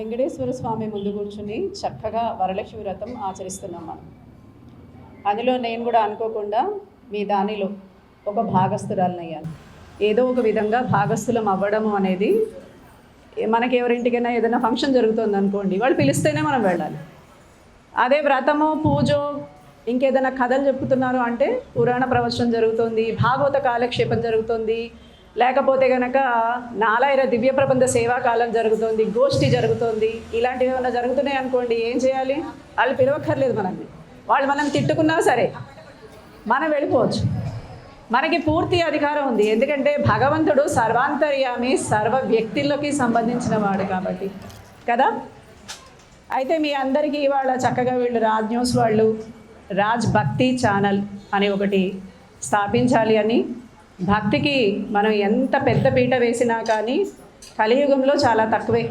వెంకటేశ్వర స్వామి ముందు కూర్చుని చక్కగా వరలక్ష్మి వ్రతం ఆచరిస్తున్నాం మనం. అందులో నేను కూడా అనుకోకుండా మీ దానిలో ఒక భాగస్థురాలనయ్యాను ఏదో ఒక విధంగా భాగస్థులం అవ్వడము అనేది మనకి ఎవరింటికైనా ఏదైనా ఫంక్షన్ జరుగుతుంది అనుకోండి వాళ్ళు పిలిస్తేనే మనం వెళ్ళాలి. అదే వ్రతము పూజో ఇంకేదైనా కథలు చెప్పుతున్నారు అంటే పురాణ ప్రవచనం జరుగుతుంది భాగవత కాలక్షేపం జరుగుతుంది లేకపోతే కనుక నాలాయిర దివ్య ప్రబంధ సేవా కాలం జరుగుతుంది గోష్ఠి జరుగుతుంది ఇలాంటివి ఏమైనా జరుగుతున్నాయి అనుకోండి ఏం చేయాలి? వాళ్ళు పిలవక్కర్లేదు మనల్ని. వాళ్ళు మనం తిట్టుకున్నా సరే మనం వెళ్ళిపోవచ్చు. మనకి పూర్తి అధికారం ఉంది. ఎందుకంటే భగవంతుడు సర్వాంతర్యామి సర్వ వ్యక్తుల్లోకి సంబంధించిన వాడు కాబట్టి. కదా? అయితే మీ అందరికీ ఇవాళ చక్కగా వీళ్ళు రాజ్ న్యూస్ వాళ్ళు రాజ్ భక్తి ఛానల్ అని ఒకటి స్థాపించాలి అని భక్తికి మనం ఎంత పెద్ద పీట వేసినా కానీ కలియుగంలో చాలా తక్కువే.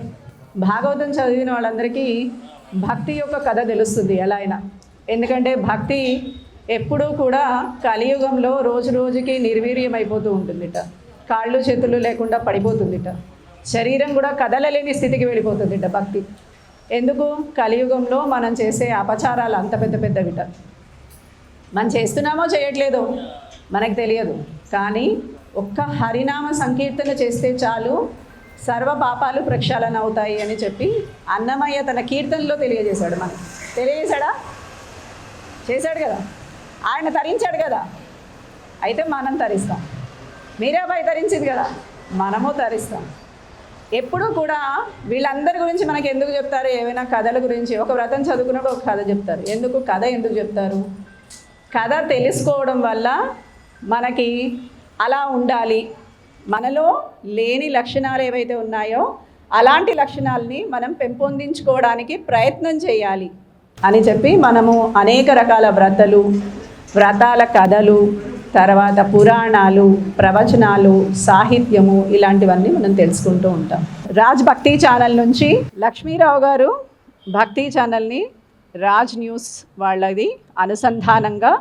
భాగవతం చదివిన వాళ్ళందరికీ భక్తి యొక్క కథ తెలుస్తుంది ఎలా అయినా. ఎందుకంటే భక్తి ఎప్పుడూ కూడా కలియుగంలో రోజు రోజుకి నిర్వీర్యం అయిపోతూ ఉంటుందిట. కాళ్ళు చేతులు లేకుండా పడిపోతుందిట. శరీరం కూడా కదలలేని స్థితికి వెళ్ళిపోతుందిట భక్తి. ఎందుకు? కలియుగంలో మనం చేసే అపచారాలు అంత పెద్ద పెద్దవిట. మనం చేస్తున్నామో చేయట్లేదో మనకు తెలియదు. కానీ ఒక్క హరినామ సంకీర్తన చేస్తే చాలు సర్వ పాపాలు ప్రక్షాళన అవుతాయి అని చెప్పి అన్నమయ్య తన కీర్తనలో తెలియజేశాడు మనకి. తెలియజేశాడా? చేశాడు కదా. ఆయన తరించాడు కదా. అయితే మనం తరిస్తాం. మీరాబాయి తరించింది కదా. మనము తరిస్తాం. ఎప్పుడూ కూడా వీళ్ళందరి గురించి మనకి ఎందుకు చెప్తారు? ఏమైనా కథల గురించి. ఒక వ్రతం చదువుకున్నప్పుడు ఒక కథ చెప్తారు. ఎందుకు? కథ ఎందుకు చెప్తారు? కథ తెలుసుకోవడం వల్ల మనకి అలా ఉండాలి. మనలో లేని లక్షణాలు ఏవైతే ఉన్నాయో అలాంటి లక్షణాలని మనం పెంపొందించుకోవడానికి ప్రయత్నం చేయాలి అని చెప్పి మనము అనేక రకాల వ్రతలు వ్రతాల కథలు తర్వాత పురాణాలు ప్రవచనాలు సాహిత్యము ఇలాంటివన్నీ మనం తెలుసుకుంటూ ఉంటాం. రాజ్ భక్తి ఛానల్ నుంచి లక్ష్మీరావు గారు భక్తి ఛానల్ని రాజ్ న్యూస్ వాళ్ళది అనుసంధానంగా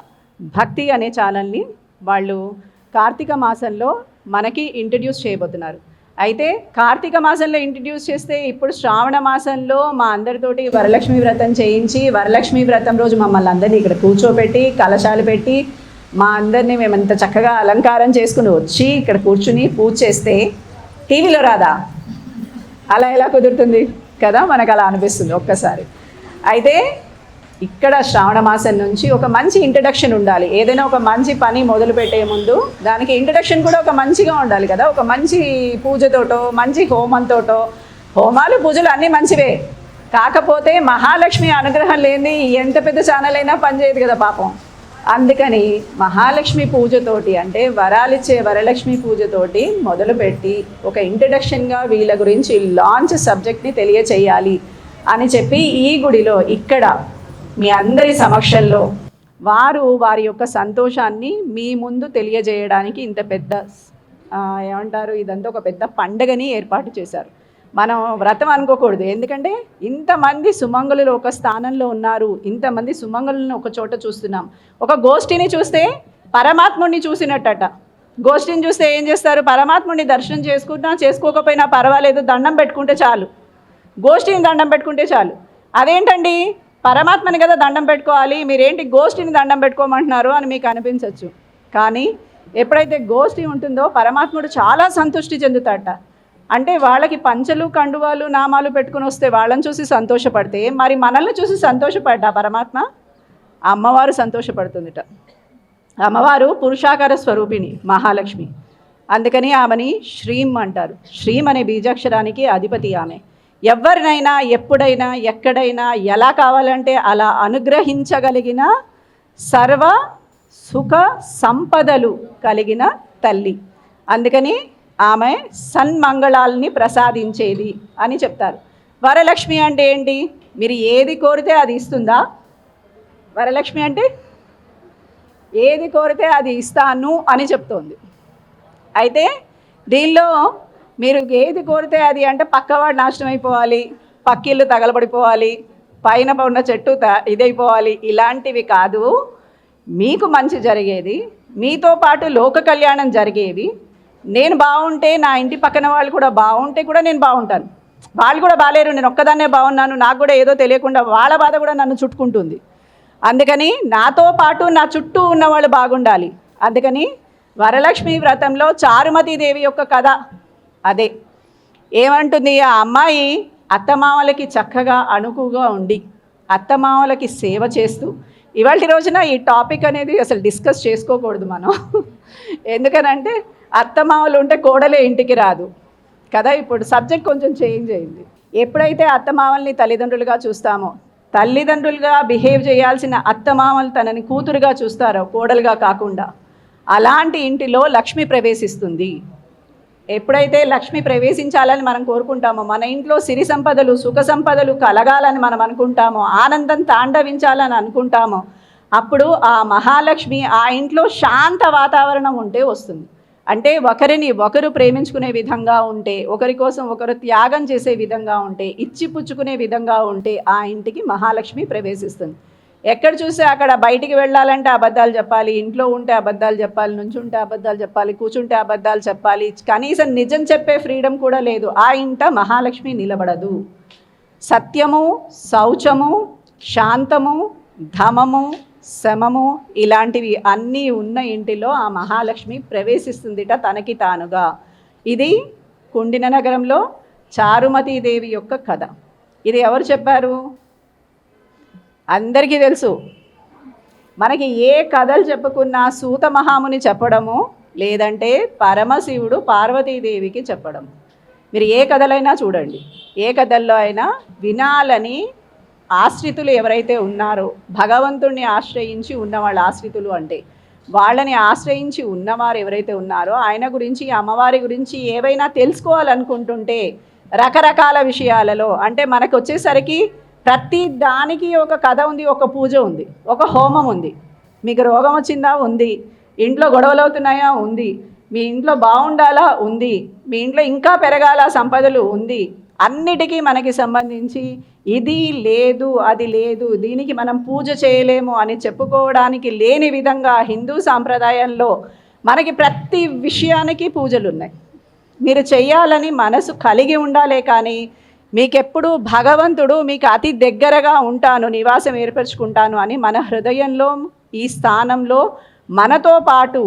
భక్తి అనే ఛానల్ని వాళ్ళు కార్తీక మాసంలో మనకి ఇంట్రడ్యూస్ చేయబోతున్నారు. అయితే కార్తీక మాసంలో ఇంట్రడ్యూస్ చేస్తే ఇప్పుడు శ్రావణ మాసంలో మా అందరితోటి వరలక్ష్మి వ్రతం చేయించి వరలక్ష్మి వ్రతం రోజు మమ్మల్ని అందరినీ ఇక్కడ కూర్చోబెట్టి కలశాలు పెట్టి మా అందరినీ మేము ఎంత చక్కగా అలంకారం చేసుకుని వచ్చి ఇక్కడ కూర్చుని పూజ చేస్తే టీవీలో రాదా? అలా ఎలా కుదురుతుంది? కదా మనకు అలా అనిపిస్తుంది ఒక్కసారి. అయితే ఇక్కడ శ్రావణ మాసం నుంచి ఒక మంచి ఇంట్రడక్షన్ ఉండాలి. ఏదైనా ఒక మంచి పని మొదలు పెట్టే ముందు దానికి ఇంట్రడక్షన్ కూడా ఒక మంచిగా ఉండాలి కదా. ఒక మంచి పూజతోటో మంచి హోమంతోటో హోమాలు పూజలు అన్నీ మంచివే. కాకపోతే మహాలక్ష్మి అనుగ్రహం లేని ఎంత పెద్ద ఛానల్ అయినా పనిచేయదు కదా పాపం. అందుకని మహాలక్ష్మి పూజతోటి అంటే వరాలిచ్చే వరలక్ష్మి పూజతోటి మొదలుపెట్టి ఒక ఇంట్రడక్షన్గా వీళ్ళ గురించి లాంచ్ సబ్జెక్ట్ని తెలియచేయాలి అని చెప్పి ఈ గుడిలో ఇక్కడ మీ అందరి సమక్షంలో వారు వారి యొక్క సంతోషాన్ని మీ ముందు తెలియజేయడానికి ఇంత పెద్ద ఏమంటారు ఇదంతా ఒక పెద్ద పండగని ఏర్పాటు చేశారు. మనం వ్రతం అనుకోకూడదు. ఎందుకంటే ఇంతమంది సుమంగళులు ఒక స్థానంలో ఉన్నారు. ఇంతమంది సుమంగులను ఒక చోట చూస్తున్నాం. ఒక గోష్ఠిని చూస్తే పరమాత్ముడిని చూసినట్టట. గోష్ఠిని చూస్తే ఏం చేస్తారు? పరమాత్ముడిని దర్శనం చేసుకున్నా చేసుకోకపోయినా పర్వాలేదు దండం పెట్టుకుంటే చాలు. గోష్ఠిని దండం పెట్టుకుంటే చాలు. అదేంటండి? పరమాత్మని కదా దండం పెట్టుకోవాలి మీరేంటి గోష్ఠిని దండం పెట్టుకోమంటున్నారు అని మీకు అనిపించవచ్చు కానీ ఎప్పుడైతే గోష్ఠి ఉంటుందో పరమాత్ముడు చాలా సంతృష్టి చెందుతాడట. అంటే వాళ్ళకి పంచలు కండువాలు నామాలు పెట్టుకుని వస్తే వాళ్ళని చూసి సంతోషపడితే మరి మనల్ని చూసి సంతోషపడ్డా పరమాత్మ? అమ్మవారు సంతోషపడుతుందిట. అమ్మవారు పురుషాకార స్వరూపిణి మహాలక్ష్మి. అందుకని ఆమెని శ్రీం అంటారు. శ్రీం అనే బీజాక్షరానికి అధిపతి ఆమె. ఎవరినైనా ఎప్పుడైనా ఎక్కడైనా ఎలా కావాలంటే అలా అనుగ్రహించగలిగిన సర్వ సుఖ సంపదలు కలిగిన తల్లి. అందుకని ఆమె సన్మంగళాలని ప్రసాదించేది అని చెప్తారు. వరలక్ష్మి అంటే ఏంటి? మీరు ఏది కోరితే అది ఇస్తుందా? వరలక్ష్మి అంటే ఏది కోరితే అది ఇస్తాను అని చెప్తోంది. అయితే దీనిలో మీరు ఏది కోరితే అది అంటే పక్కవాడు నాశనం అయిపోవాలి పక్కిళ్ళు తగలబడిపోవాలి పైన ఉన్న చెట్టు త- ఇదైపోవాలి. ఇలాంటివి కాదు. మీకు మంచి జరిగేది మీతో పాటు లోక కళ్యాణం జరిగేవి నేను బాగుంటే నా ఇంటి పక్కన వాళ్ళు కూడా బాగుంటే కూడా నేను బాగుంటాను వాళ్ళు కూడా బాగాలేరు నేను ఒక్కదాన్నే బాగున్నాను నాకు కూడా ఏదో తెలియకుండా వాళ్ళ బాధ కూడా నన్ను చుట్టుకుంటుంది. అందుకని నాతో పాటు నా చుట్టూ ఉన్న వాళ్ళు బాగుండాలి. అందుకని వరలక్ష్మి వ్రతంలో చారుమతి దేవి యొక్క కథ అదే. ఏమంటుంది ఆ అమ్మాయి? అత్తమామలకి చక్కగా అణుకుగా ఉండి అత్తమామలకి సేవ చేస్తూ ఇవాళ రోజున ఈ టాపిక్ అనేది అసలు డిస్కస్ చేసుకోకూడదు మనం. ఎందుకనంటే అత్తమామలు ఉంటే కోడలే ఇంటికి రాదు. కదా ఇప్పుడు సబ్జెక్ట్ కొంచెం చేంజ్ అయింది. ఎప్పుడైతే అత్తమామల్ని తల్లిదండ్రులుగా చూస్తామో తల్లిదండ్రులుగా బిహేవ్ చేయాల్సిన అత్తమామలు తనని కూతురుగా చూస్తారో కోడలుగా కాకుండా అలాంటి ఇంటిలో లక్ష్మి ప్రవేశిస్తుంది. ఎప్పుడైతే లక్ష్మి ప్రవేశించాలని మనం కోరుకుంటామో మన ఇంట్లో సిరి సంపదలు సుఖ సంపదలు కలగాలని మనం అనుకుంటామో ఆనందం తాండవించాలని అనుకుంటామో అప్పుడు ఆ మహాలక్ష్మి ఆ ఇంట్లో శాంత వాతావరణం ఉంటే వస్తుంది. అంటే ఒకరిని ఒకరు ప్రేమించుకునే విధంగా ఉంటే ఒకరి కోసం ఒకరు త్యాగం చేసే విధంగా ఉంటే ఇచ్చి పుచ్చుకునే విధంగా ఉంటే ఆ ఇంటికి మహాలక్ష్మి ప్రవేశిస్తుంది. ఎక్కడ చూస్తే అక్కడ బయటికి వెళ్ళాలంటే అబద్ధాలు చెప్పాలి ఇంట్లో ఉంటే అబద్ధాలు చెప్పాలి నుంచుంటే అబద్ధాలు చెప్పాలి కూర్చుంటే అబద్ధాలు చెప్పాలి. కనీసం నిజం చెప్పే ఫ్రీడమ్ కూడా లేదు. ఆ ఇంట మహాలక్ష్మి నిలబడదు. సత్యము శౌచము శాంతము ధమము శమము ఇలాంటివి అన్నీ ఉన్న ఇంటిలో ఆ మహాలక్ష్మి ప్రవేశిస్తుందిట తనకి తానుగా. ఇది కుండిన నగరంలో చారుమతీదేవి యొక్క కథ. ఇది ఎవరు చెప్పారు? అందరికీ తెలుసు. మనకి ఏ కథలు చెప్పుకున్నా సూత మహాముని చెప్పడము లేదంటే పరమశివుడు పార్వతీదేవికి చెప్పడం. మీరు ఏ కథలైనా చూడండి. ఏ కథల్లో అయినా వినాలని ఆశ్రితులు ఎవరైతే ఉన్నారో భగవంతుణ్ణి ఆశ్రయించి ఉన్న వాళ్ళ ఆశ్రితులు అంటే వాళ్ళని ఆశ్రయించి ఉన్నవారు ఎవరైతే ఉన్నారో ఆయన గురించి అమ్మవారి గురించి ఏవైనా తెలుసుకోవాలనుకుంటుంటే రకరకాల విషయాలలో అంటే మనకు వచ్చేసరికి ప్రతి దానికి ఒక కథ ఉంది ఒక పూజ ఉంది ఒక హోమం ఉంది. మీకు రోగం వచ్చిందా? ఉంది. ఇంట్లో గొడవలు అవుతున్నాయా? ఉంది. మీ ఇంట్లో బాగుండాలా ఉంది. మీ ఇంట్లో ఇంకా పెరగాల? సంపదలు ఉంది. అన్నిటికీ మనకి సంబంధించి ఇది లేదు అది లేదు దీనికి మనం పూజ చేయలేము అని చెప్పుకోవడానికి లేని విధంగా హిందూ సాంప్రదాయంలో మనకి ప్రతి విషయానికి పూజలు ఉన్నాయి మీరు చేయాలని మనసు కలిగి ఉండాలే కానీ మీకెప్పుడు భగవంతుడు మీకు అతి దగ్గరగా ఉంటాను నివాసం ఏర్పరచుకుంటాను అని మన హృదయంలో ఈ స్థానంలో మనతో పాటు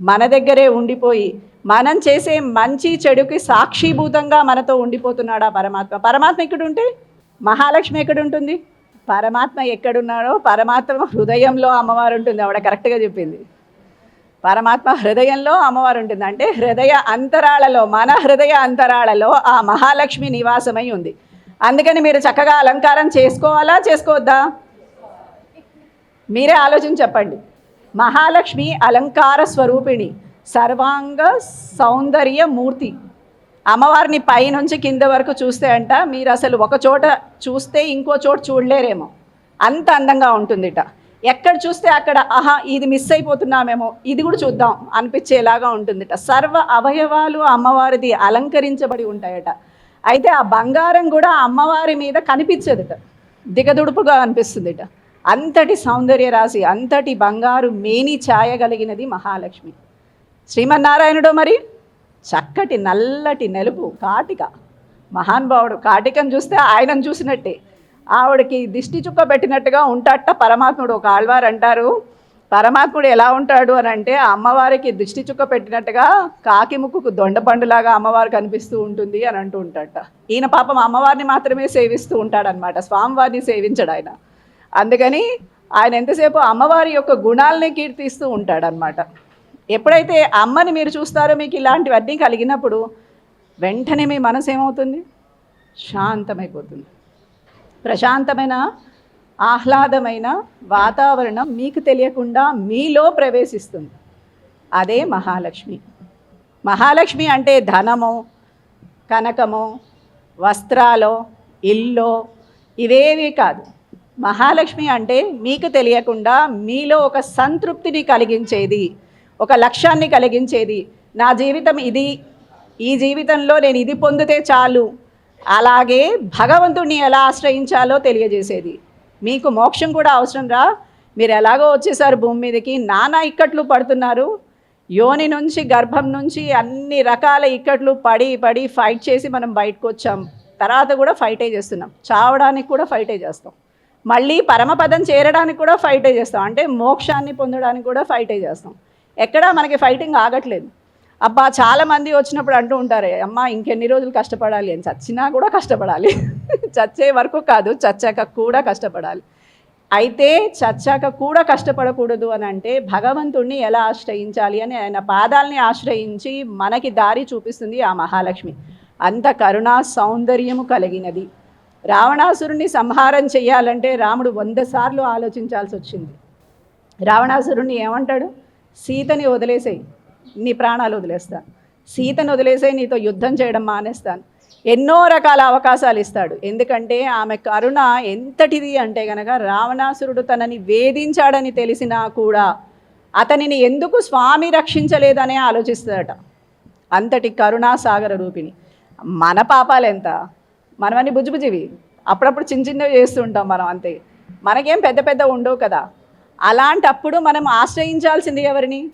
మన దగ్గరే ఉండిపోయి మనం చేసే మంచి చెడుకి సాక్షిభూతంగా మనతో ఉండిపోతున్నాడు ఆ పరమాత్మ. పరమాత్మ ఎక్కడుంటే? మహాలక్ష్మి ఎక్కడ ఉంటుంది పరమాత్మ ఎక్కడున్నాడో? పరమాత్మ హృదయంలో అమ్మవారు ఉంటుంది. ఆవిడ కరెక్ట్గా చెప్పింది. పరమాత్మ హృదయంలో అమ్మవారు ఉంటుంది. అంటే హృదయ అంతరాళలో మన హృదయ అంతరాళలో ఆ మహాలక్ష్మి నివాసమై ఉంది. అందుకని మీరు చక్కగా అలంకారం చేసుకోవాలా చేసుకోవద్దా? మీరే ఆలోచన చెప్పండి. మహాలక్ష్మి అలంకార స్వరూపిణి సర్వాంగ సౌందర్య మూర్తి. అమ్మవారిని పైనుంచి కింద వరకు చూస్తే అంట మీరు అసలు ఒక చోట చూస్తే ఇంకో చోట చూడలేరేమో. అంత అందంగా ఉంటుందిట. ఎక్కడ చూస్తే అక్కడ ఆహా ఇది మిస్ అయిపోతున్నామేమో ఇది కూడా చూద్దాం అనిపించేలాగా ఉంటుందిట. సర్వ అవయవాలు అమ్మవారిది అలంకరించబడి ఉంటాయట. అయితే ఆ బంగారం కూడా అమ్మవారి మీద కనిపించదుట. దిగదుడుపుగా అనిపిస్తుందిట. అంతటి సౌందర్య రాశి అంతటి బంగారు మేని ఛాయ కలిగినది మహాలక్ష్మి. శ్రీమన్నారాయణుడు మరి చక్కటి నల్లటి నెలుపు కాటిక. మహానుభావుడు కాటికను చూస్తే ఆయనను చూసినట్టే. ఆవిడకి దిష్టి చుక్క పెట్టినట్టుగా ఉంటాట పరమాత్ముడు. ఒక ఆళ్వారు అంటారు పరమాత్ముడు ఎలా ఉంటాడు అని అంటే అమ్మవారికి దిష్టి చుక్క పెట్టినట్టుగా కాకి ముక్కుకు దొండపండులాగా అమ్మవారు కనిపిస్తూ ఉంటుంది అని అంటూ ఉంటాడట. ఈయన పాపం అమ్మవారిని మాత్రమే సేవిస్తూ ఉంటాడనమాట స్వామివారిని సేవించడు ఆయన. అందుకని ఆయన ఎంతసేపు అమ్మవారి యొక్క గుణాలని కీర్తిస్తూ ఉంటాడనమాట ఎప్పుడైతే అమ్మని మీరు చూస్తారో మీకు ఇలాంటివన్నీ కలిగినప్పుడు వెంటనే మీ మనసు ఏమవుతుంది? శాంతమైపోతుంది. ప్రశాంతమైన ఆహ్లాదమైన వాతావరణం మీకు తెలియకుండా మీలో ప్రవేశిస్తుంది. అదే మహాలక్ష్మి. మహాలక్ష్మి అంటే ధనము కనకము వస్త్రాలు ఇల్లు ఇవేవి కాదు. మహాలక్ష్మి అంటే మీకు తెలియకుండా మీలో ఒక సంతృప్తిని కలిగించేది ఒక లక్ష్యాన్ని కలిగించేది. నా జీవితం ఇది ఈ జీవితంలో నేను ఇది పొందితే చాలు. అలాగే భగవంతుడిని ఎలా ఆశ్రయించాలో తెలియజేసేది. మీకు మోక్షం కూడా అవసరం రా. మీరు ఎలాగో వచ్చేసారు భూమి మీదకి. నానా ఇక్కట్లు పడుతున్నారు. యోని నుంచి గర్భం నుంచి అన్ని రకాల ఇక్కట్లు పడి పడి ఫైట్ చేసి మనం బయటకు వచ్చాం తర్వాత కూడా ఫైటే చేస్తున్నాం. చావడానికి కూడా ఫైటే చేస్తాం. మళ్ళీ పరమపదం చేరడానికి కూడా ఫైటే చేస్తాం. అంటే మోక్షాన్ని పొందడానికి కూడా ఫైటే చేస్తాం. ఎక్కడా మనకి ఫైటింగ్ ఆగట్లేదు. అబ్బా చాలా మంది వచ్చినప్పుడు అంటూ ఉంటారే అమ్మ ఇంకెన్ని రోజులు కష్టపడాలి? అని. చచ్చినా కూడా కష్టపడాలి. చచ్చే వరకు కాదు చచ్చాక కూడా కష్టపడాలి. అయితే చచ్చాక కూడా కష్టపడకూడదు అని అంటే భగవంతుణ్ణి ఎలా ఆశ్రయించాలి అని ఆయన పాదాలని ఆశ్రయించి మనకి దారి చూపిస్తుంది ఆ మహాలక్ష్మి. అంత కరుణా సౌందర్యము కలిగినది. రావణాసురుణ్ణి సంహారం చేయాలంటే రాముడు వంద సార్లు ఆలోచించాల్సి వచ్చింది. రావణాసురుణ్ణి ఏమంటాడు? సీతని వదిలేసేయి. నీ ప్రాణాలు వదిలేస్తాను. సీతను వదిలేసే నీతో యుద్ధం చేయడం మానేస్తాను. ఎన్నో రకాల అవకాశాలు ఇస్తాడు. ఎందుకంటే ఆమె కరుణ ఎంతటిది అంటే గనక రావణాసురుడు తనని వేధించాడని తెలిసినా కూడా అతనిని ఎందుకు స్వామి రక్షించలేదనే ఆలోచిస్తాడట. అంతటి కరుణాసాగర రూపిణి. మన పాపాలు ఎంత? మనమని బుజ్జిబుజ్జివి. అప్పుడప్పుడు చిన్న చిన్నవి చేస్తూ ఉంటాం మనం అంతే. మనకేం పెద్ద పెద్ద ఉండవు కదా. అలాంటప్పుడు మనం ఆశ్రయించాల్సింది ఎవరిని?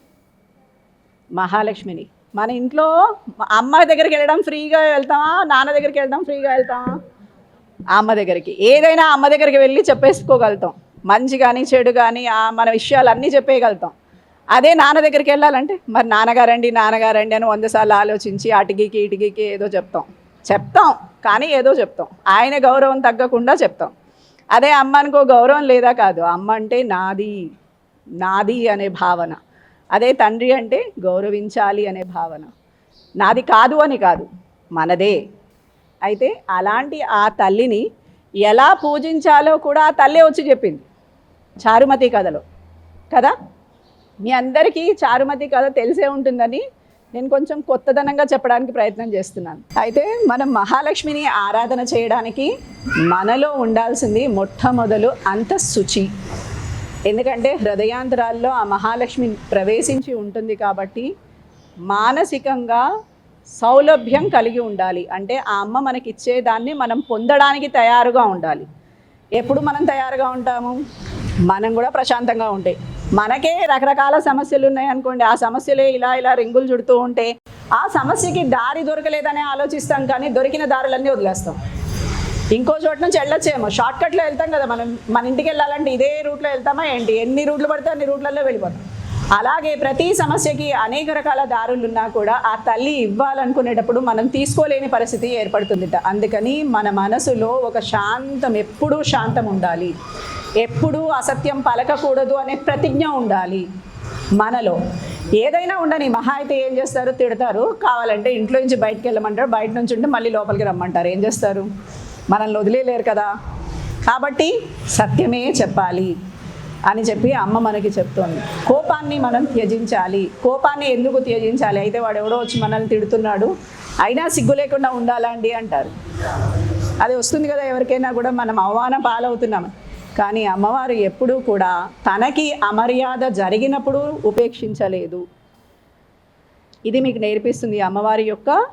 మహాలక్ష్మిని. మన ఇంట్లో అమ్మ దగ్గరికి వెళ్ళడం ఫ్రీగా వెళ్తామా? నాన్న దగ్గరికి వెళ్ళడం ఫ్రీగా వెళ్తామా? అమ్మ దగ్గరికి. ఏదైనా అమ్మ దగ్గరికి వెళ్ళి చెప్పేసుకోగలుగుతాం. మంచి కానీ చెడు కానీ మన విషయాలన్నీ చెప్పేయగలుగుతాం. అదే నాన్న దగ్గరికి వెళ్ళాలంటే మరి నాన్నగారండి నాన్నగారండి అని వందసార్లు ఆలోచించి అటుగికి ఇటుగికి ఏదో చెప్తాం. చెప్తాం కానీ ఏదో చెప్తాం. ఆయన గౌరవం తగ్గకుండా చెప్తాం. అదే అమ్మ అనుకో గౌరవం లేదా కాదు. అమ్మ అంటే నాది. నాది అనే భావన. అదే తండ్రి అంటే గౌరవించాలి అనే భావన. నాది కాదు అని కాదు మనదే. అయితే అలాంటి ఆ తల్లిని ఎలా పూజించాలో కూడా ఆ తల్లే వచ్చి చెప్పింది. చారుమతి కథలో. కదా? మీ అందరికీ చారుమతి కథ తెలిసే ఉంటుందని నేను కొంచెం కొత్తదనంగా చెప్పడానికి ప్రయత్నం చేస్తున్నాను. అయితే మనం మహాలక్ష్మిని ఆరాధన చేయడానికి మనలో ఉండాల్సింది మొట్టమొదలు అంతఃశుచి ఎందుకంటే హృదయాంతరాల్లో ఆ మహాలక్ష్మి ప్రవేశించి ఉంటుంది కాబట్టి మానసికంగా సౌలభ్యం కలిగి ఉండాలి. అంటే ఆ అమ్మ మనకి ఇచ్చేదాన్ని మనం పొందడానికి తయారుగా ఉండాలి. ఎప్పుడు మనం తయారుగా ఉంటాము? మనం కూడా ప్రశాంతంగా ఉంటాయి మనకే రకరకాల సమస్యలు ఉన్నాయి అనుకోండి. ఆ సమస్యలే ఇలా ఇలా రింగులు చుడుతూ ఉంటే ఆ సమస్యకి దారి దొరకలేదని ఆలోచిస్తాం కానీ దొరికిన దారులన్నీ వదిలేస్తాం. ఇంకో చోట నుంచి వెళ్ళొచ్చేమో. షార్ట్ కట్లో వెళ్తాం కదా మనం. మన ఇంటికి వెళ్ళాలంటే ఇదే రూట్లో వెళ్తామా ఏంటి? ఎన్ని రూట్లు పడితే అన్ని రూట్లలో వెళ్ళిపోతాం. అలాగే ప్రతి సమస్యకి అనేక రకాల దారులు ఉన్నా కూడా ఆ తల్లి ఇవ్వాలనుకునేటప్పుడు మనం తీసుకోలేని పరిస్థితి ఏర్పడుతుందిట. అందుకని మన మనసులో ఒక శాంతం ఎప్పుడూ శాంతం ఉండాలి. ఎప్పుడూ అసత్యం పలకకూడదు అనే ప్రతిజ్ఞ ఉండాలి. మనలో ఏదైనా ఉండని మహా అయితే ఏం చేస్తారు? తిడతారు. కావాలంటే ఇంట్లో నుంచి బయటకు వెళ్ళమంటారు. బయట నుంచి ఉంటే మళ్ళీ లోపలికి రమ్మంటారు. ఏం చేస్తారు? మనల్ని వదిలేలేరు కదా. కాబట్టి సత్యమే చెప్పాలి అని చెప్పి అమ్మ మనకి చెప్తోంది. కోపాన్ని మనం త్యజించాలి. కోపాన్ని ఎందుకు త్యజించాలి? అయితే వాడు ఎవడో వచ్చి మనల్ని తిడుతున్నాడు. అయినా సిగ్గు లేకుండా ఉండాలండి అంటారు. అది వస్తుంది కదా ఎవరికైనా కూడా మనం అవమానం పాలవుతున్నాం. కానీ అమ్మవారు ఎప్పుడూ కూడా తనకి అమర్యాద జరిగినప్పుడు ఉపేక్షించలేదు. ఇది మీకు నేర్పిస్తుంది అమ్మవారి యొక్క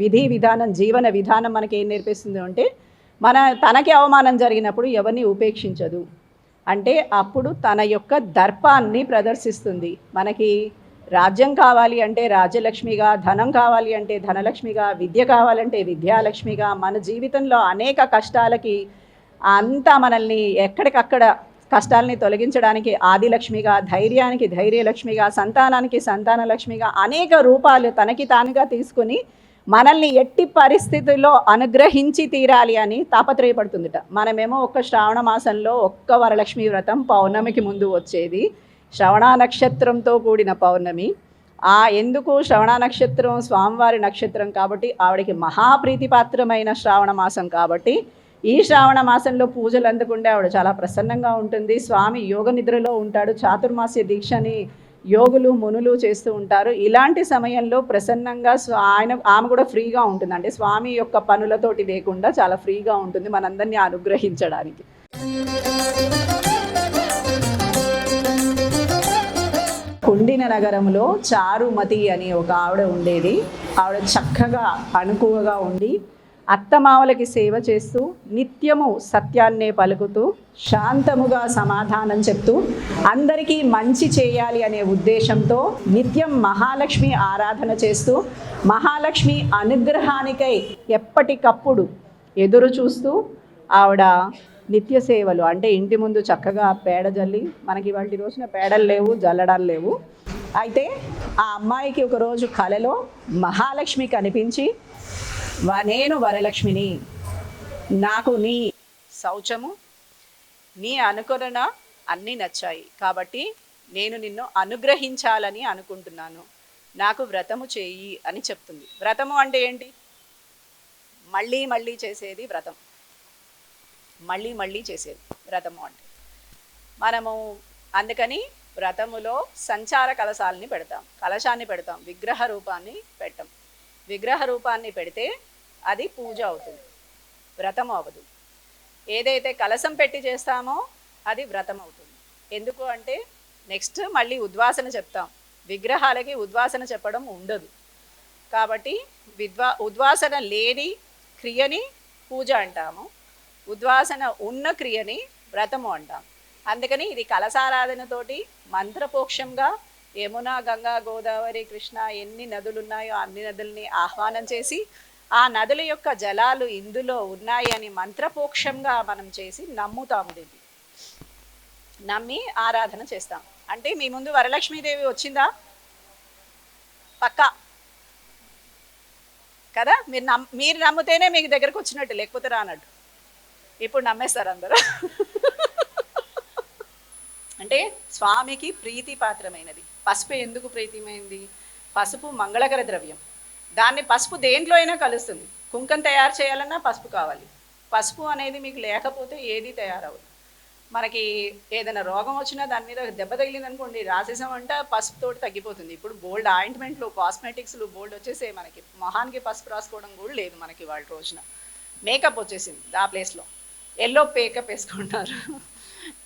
విధి విధానం జీవన విధానం మనకి ఏం నేర్పిస్తుంది అంటే మన తనకి అవమానం జరిగినప్పుడు ఎవరిని ఉపేక్షించదు. అంటే అప్పుడు తన యొక్క దర్పాన్ని ప్రదర్శిస్తుంది. మనకి రాజ్యం కావాలి అంటే రాజ్యలక్ష్మిగా ధనం కావాలి అంటే ధనలక్ష్మిగా విద్య కావాలంటే విద్యాలక్ష్మిగా మన జీవితంలో అనేక కష్టాలకి అంతా మనల్ని ఎక్కడికక్కడ కష్టాలని తొలగించడానికి ఆదిలక్ష్మిగా ధైర్యానికి ధైర్యలక్ష్మిగా సంతానానికి సంతానలక్ష్మిగా అనేక రూపాలు తనకి తానుగా తీసుకుని మనల్ని ఎట్టి పరిస్థితుల్లో అనుగ్రహించి తీరాలి అని తాపత్రయపడుతుందిట. మనమేమో ఒక్క శ్రావణ మాసంలో ఒక్క వరలక్ష్మి వ్రతం పౌర్ణమికి ముందు వచ్చేది. శ్రవణ నక్షత్రంతో కూడిన పౌర్ణమి. ఆ ఎందుకు శ్రవణ నక్షత్రం స్వామివారి నక్షత్రం కాబట్టి ఆవిడకి మహాప్రీతిపాత్రమైన శ్రావణ మాసం కాబట్టి ఈ శ్రావణ మాసంలో పూజలు అందుకుంటే ఆవిడ చాలా ప్రసన్నంగా ఉంటుంది. స్వామి యోగ నిద్రలో ఉంటాడు. చాతుర్మాస్య దీక్షని యోగులు మునులు చేస్తూ ఉంటారు. ఇలాంటి సమయంలో ప్రసన్నంగా ఆయన ఆమె కూడా ఫ్రీగా ఉంటుంది. అంటే స్వామి యొక్క పనులతోటి లేకుండా చాలా ఫ్రీగా ఉంటుంది మనందరినీ అనుగ్రహించడానికి. కుండిన నగరంలో చారుమతి అని ఒక ఆవిడ ఉండేది. ఆవిడ చక్కగా అణుకువగా ఉండి అత్తమావలకి సేవ చేస్తూ నిత్యము సత్యాన్నే పలుకుతూ శాంతముగా సమాధానం చెప్తూ అందరికీ మంచి చేయాలి అనే ఉద్దేశంతో నిత్యం మహాలక్ష్మి ఆరాధన చేస్తూ మహాలక్ష్మి అనుగ్రహానికై ఎప్పటికప్పుడు ఎదురు చూస్తూ ఆవిడ నిత్య సేవలు అంటే ఇంటి ముందు చక్కగా పేడ జల్లి మనకి వాటి రోజున పేడలు లేవు జల్లడాలు లేవు. అయితే ఆ అమ్మాయికి ఒకరోజు కలలో మహాలక్ష్మి కనిపించి నేను వరలక్ష్మిని. నాకు నీ శౌచము నీ అనుకరణ అన్నీ నచ్చాయి. కాబట్టి నేను నిన్ను అనుగ్రహించాలని అనుకుంటున్నాను. నాకు వ్రతము చేయి అని చెప్తుంది. వ్రతము అంటే ఏంటి? మళ్ళీ మళ్ళీ చేసేది వ్రతం. మళ్ళీ మళ్ళీ చేసేది వ్రతము అంటే. మనము అందుకని వ్రతములో సంచార కలశాలని పెడతాం. కలశాన్ని పెడతాం. విగ్రహ రూపాన్ని పెట్టం. విగ్రహ రూపాన్ని పెడితే అది పూజ అవుతుంది వ్రతం అవ్వదు. ఏదైతే కలసం పెట్టి చేస్తామో అది వ్రతం అవుతుంది. ఎందుకు అంటే నెక్స్ట్ మళ్ళీ ఉద్వాసన చెప్తాం. విగ్రహాలకి ఉద్వాసన చెప్పడం ఉండదు. కాబట్టి విద్వా ఉద్వాసన లేని క్రియని పూజ అంటాము. ఉద్వాసన ఉన్న క్రియని వ్రతము అంటాం. అందుకని ఇది కలసారాధనతోటి మంత్రపోక్షంగా యమున గంగా గోదావరి కృష్ణ ఎన్ని నదులు ఉన్నాయో అన్ని నదుల్ని ఆహ్వానం చేసి ఆ నదుల యొక్క జలాలు ఇందులో ఉన్నాయి అని మంత్రపోక్షంగా మనం చేసి నమ్ముతాము దీన్ని. నమ్మి ఆరాధన చేస్తాం. అంటే మీ ముందు వరలక్ష్మీదేవి వచ్చిందా? పక్కా. కదా? మీరు నమ్ మీరు నమ్మితేనే మీకు దగ్గరకు వచ్చినట్టు లేకపోతే రానట్టు. ఇప్పుడు నమ్మేస్తారు అందరూ. అంటే స్వామికి ప్రీతి పాత్రమైనది పసుపు ఎందుకు ప్రీతిమైంది? పసుపు మంగళకర ద్రవ్యం. దాన్ని పసుపు దేంట్లో అయినా కలుస్తుంది. కుంకం తయారు చేయాలన్నా పసుపు కావాలి. పసుపు అనేది మీకు లేకపోతే ఏది తయారవదు మనకి ఏదైనా రోగం వచ్చినా దాని మీద దెబ్బ తగిలింది అనుకోండి రాసేసామంటే పసుపుతోటి తగ్గిపోతుంది. ఇప్పుడు బోల్డ్ ఆయింట్మెంట్లు కాస్మెటిక్స్లు బోల్డ్ వచ్చేసే మనకి. మొహానికి పసుపు రాసుకోవడం కూడా లేదు మనకి వాళ్ళ రోజున. మేకప్ వచ్చేసింది ఆ ప్లేస్లో. ఎల్లో మేకప్ వేసుకుంటున్నారు.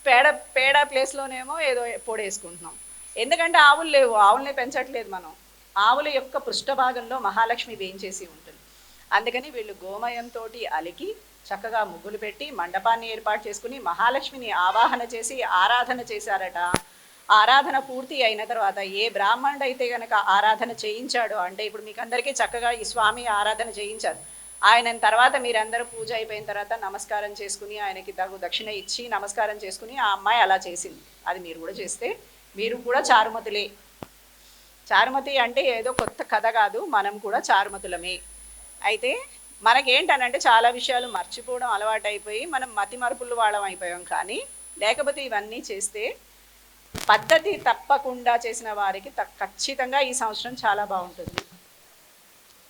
పేడ పేడ ప్లేస్లోనేమో ఏదో పొడి వేసుకుంటున్నాం. ఎందుకంటే ఆవులు లేవు ఆవుల్ని పెంచట్లేదు మనం. ఆవుల యొక్క పృష్ఠభాగంలో మహాలక్ష్మి వేయించేసి ఉంటుంది. అందుకని వీళ్ళు గోమయంతో అలికి చక్కగా ముగ్గులు పెట్టి మండపాన్ని ఏర్పాటు చేసుకుని మహాలక్ష్మిని ఆవాహన చేసి ఆరాధన చేశారట. ఆరాధన పూర్తి అయిన తర్వాత ఏ బ్రాహ్మణుడు అయితే గనక ఆరాధన చేయించాడో అంటే ఇప్పుడు మీకు అందరికీ చక్కగా ఈ స్వామి ఆరాధన చేయించారు. ఆయన తర్వాత మీరందరూ పూజ అయిపోయిన తర్వాత నమస్కారం చేసుకుని ఆయనకి తగు దక్షిణ ఇచ్చి నమస్కారం చేసుకుని ఆ అమ్మాయి అలా చేసింది. అది మీరు కూడా చేస్తే మీరు కూడా చారుమతులే. చారుమతి అంటే ఏదో కొత్త కథ కాదు మనం కూడా చారుమతులమే. అయితే మనకేంటనంటే చాలా విషయాలు మర్చిపోవడం అలవాటైపోయి మనం మతి మరుపులు వాళ్ళం అయిపోయాం కానీ లేకపోతే ఇవన్నీ చేస్తే పద్ధతి తప్పకుండా చేసిన వారికి త- ఖచ్చితంగా ఈ సంవత్సరం చాలా బాగుంటుంది.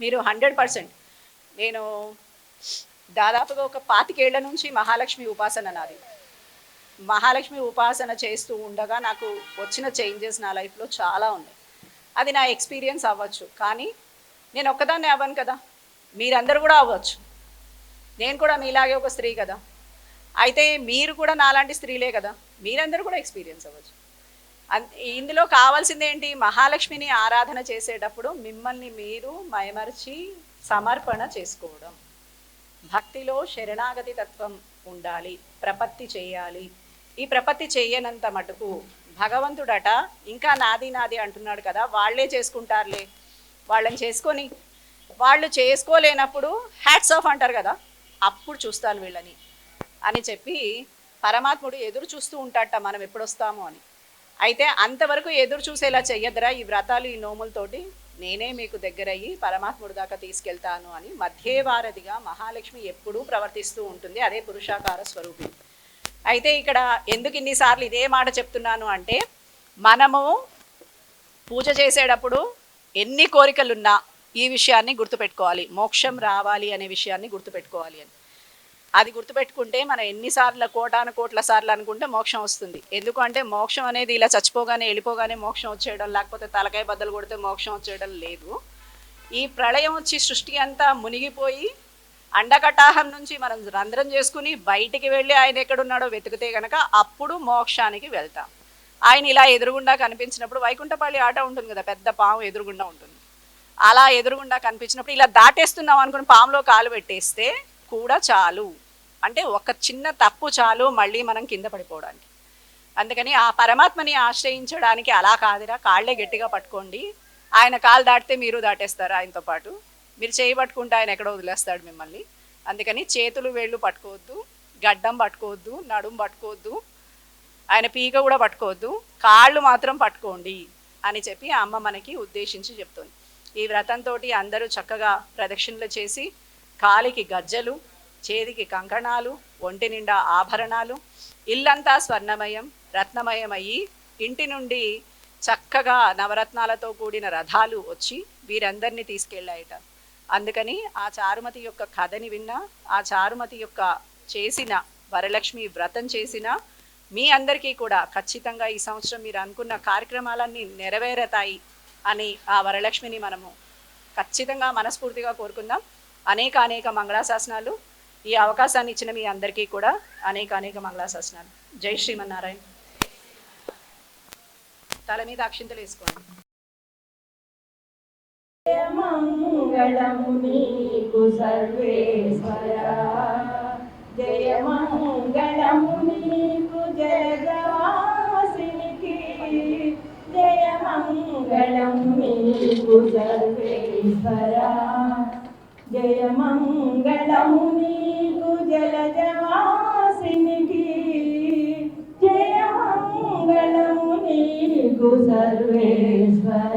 మీరు హండ్రెడ్ పర్సెంట్. నేను దాదాపుగా ఒక పాతికేళ్ళ నుంచి మహాలక్ష్మి ఉపాసన నాది. మహాలక్ష్మి ఉపాసన చేస్తూ ఉండగా నాకు వచ్చిన చేంజెస్ నా లైఫ్లో చాలా ఉన్నాయి. అది నా ఎక్స్పీరియన్స్ అవ్వచ్చు. కానీ నేను ఒక్కదాన్నే అవ్వను కదా. మీరందరూ కూడా అవ్వచ్చు. నేను కూడా మీలాగే ఒక స్త్రీ కదా. అయితే మీరు కూడా నాలాంటి స్త్రీలే కదా. మీరందరూ కూడా ఎక్స్పీరియన్స్ అవ్వచ్చు. అన్- ఇందులో కావాల్సింది ఏంటి మహాలక్ష్మిని ఆరాధన చేసేటప్పుడు మిమ్మల్ని మీరు మైమర్చి సమర్పణ చేసుకోవడం. భక్తిలో శరణాగతి తత్వం ఉండాలి. ప్రపత్తి చేయాలి. ఈ ప్రపత్తి చేయనంత మటుకు. భగవంతుడట ఇంకా నాది నాది అంటున్నాడు కదా వాళ్ళే చేసుకుంటారులే. వాళ్ళని చేసుకొని వాళ్ళు చేసుకోలేనప్పుడు హ్యాట్స్ ఆఫ్ అంటారు కదా అప్పుడు చూస్తాను వీళ్ళని. అని చెప్పి పరమాత్ముడు ఎదురు చూస్తూ ఉంటాడట మనం ఎప్పుడొస్తాము అని. అయితే అంతవరకు ఎదురు చూసేలా చెయ్యద్దురా ఈ వ్రతాలు ఈ నోములతోటి. నేనే మీకు దగ్గరయ్యి పరమాత్ముడి దాకా తీసుకెళ్తాను అని మధ్యవారధిగా మహాలక్ష్మి ఎప్పుడూ ప్రవర్తిస్తూ ఉంటుంది అదే పురుషాకార స్వరూపి. అయితే ఇక్కడ ఎందుకు ఇన్నిసార్లు ఇదే మాట చెప్తున్నాను అంటే మనము పూజ చేసేటప్పుడు ఎన్ని కోరికలున్నా ఈ విషయాన్ని గుర్తుపెట్టుకోవాలి. మోక్షం రావాలి అనే విషయాన్ని గుర్తుపెట్టుకోవాలి అని. అది గుర్తుపెట్టుకుంటే మనం ఎన్నిసార్లు కోటాను కోట్ల సార్లు అనుకుంటే మోక్షం వస్తుంది. ఎందుకంటే మోక్షం అనేది ఇలా చచ్చిపోగానే వెళ్ళిపోగానే మోక్షం వచ్చేయడం లేకపోతే తలకాయ బద్దలు కొడితే మోక్షం వచ్చేయడం లేదు. ఈ ప్రళయం వచ్చి సృష్టి అంతా మునిగిపోయి అండకటాహం నుంచి మనం రంధ్రం చేసుకుని బయటికి వెళ్ళి ఆయన ఎక్కడున్నాడో వెతికితే గనక అప్పుడు మోక్షానికి వెళ్తాం. ఆయన ఇలా ఎదురుగుండా కనిపించినప్పుడు వైకుంఠపల్లి ఆట ఉంటుంది కదా పెద్ద పాము ఎదురుగుండా ఉంటుంది. అలా ఎదురుగుండా కనిపించినప్పుడు ఇలా దాటేస్తున్నాం అనుకుని పాములో కాలు పెట్టేస్తే కూడా చాలు. అంటే ఒక చిన్న తప్పు చాలు మళ్ళీ మనం కింద పడిపోవడానికి. అందుకని ఆ పరమాత్మని ఆశ్రయించడానికి అలా కాదురా కాళ్ళే గట్టిగా పట్టుకోండి. ఆయన కాలు దాటితే మీరు దాటేస్తారు ఆయనతో పాటు? మీరు చేయి పట్టుకుంటే ఆయన ఎక్కడో వదిలేస్తాడు మిమ్మల్ని. అందుకని చేతులు వేళ్ళు పట్టుకోవద్దు గడ్డం పట్టుకోవద్దు నడుం పట్టుకోవద్దు ఆయన పీక కూడా పట్టుకోవద్దు కాళ్ళు మాత్రం పట్టుకోండి అని చెప్పి ఆ అమ్మ మనకి ఉద్దేశించి చెప్తుంది. ఈ వ్రతంతో అందరూ చక్కగా ప్రదక్షిణలు చేసి కాలికి గజ్జలు చేతికి కంకణాలు ఒంటి నిండా ఆభరణాలు ఇల్లంతా స్వర్ణమయం రత్నమయం అయ్యి ఇంటి నుండి చక్కగా నవరత్నాలతో కూడిన రథాలు వచ్చి వీరందరినీ తీసుకెళ్ళాయట. అందుకని ఆ చారుమతి యొక్క కథని విన్నా ఆ చారుమతి యొక్క చేసిన వరలక్ష్మి వ్రతం చేసిన మీ అందరికీ కూడా ఖచ్చితంగా ఈ సంవత్సరం మీరు అనుకున్న కార్యక్రమాలన్నీ నెరవేరతాయి అని ఆ వరలక్ష్మిని మనము ఖచ్చితంగా మనస్ఫూర్తిగా కోరుకుందాం. అనేక అనేక మంగళాశాసనాలు ఈ అవకాశాన్ని ఇచ్చిన మీ అందరికీ కూడా అనేక అనేక మంగళాశాసనాలు. జై శ్రీమన్నారాయణ. తల మీద అక్షింతలు వేసుకోండి. మంగళము నీకు సర్వేశ్వర జయ మంగళము నీకు జలజవాసినికి జయ మంగళము నీకు సర్వేశ్వర జయ మంగళము నీకు జలజవాసినికి జయ మంగళము నీకు సర్వేశ్వర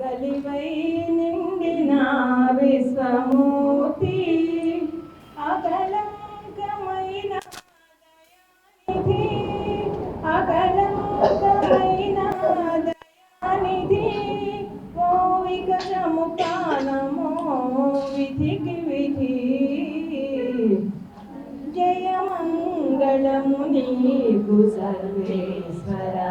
కలివై నిండిన విశ్వమూర్తి అకలంకమైన దయానిధి అకలంకమైన దయానిధి ఓ వికటము విధికి విధి. జయ మంగళము నీకు సర్వేశ్వరా.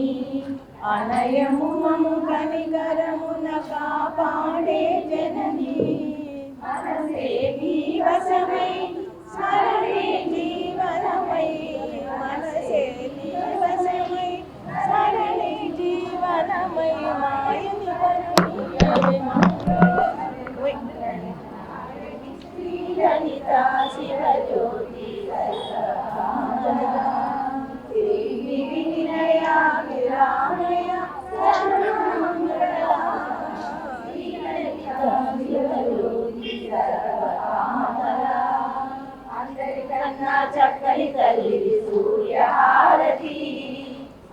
అనయము మము కనికరమున కాపాడే జనని మనసే నీవసమై స్మరణే జీవనమై మనసే నీవసమై స్మరణే జీవనమై మాయని కరుణీయవే శ్రీలలిత శివజ్యోతి అందరికన్నా చక్కని తల్లి సూర్యహారతి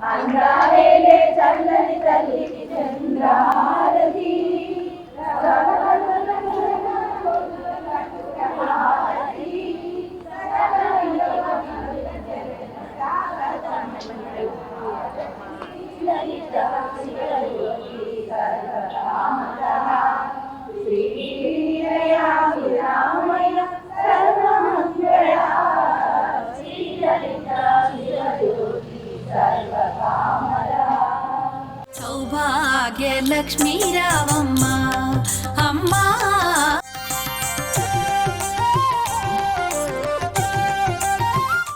అందాలేలే చల్లని తల్లికి லக்ஷ்மி ராவம்.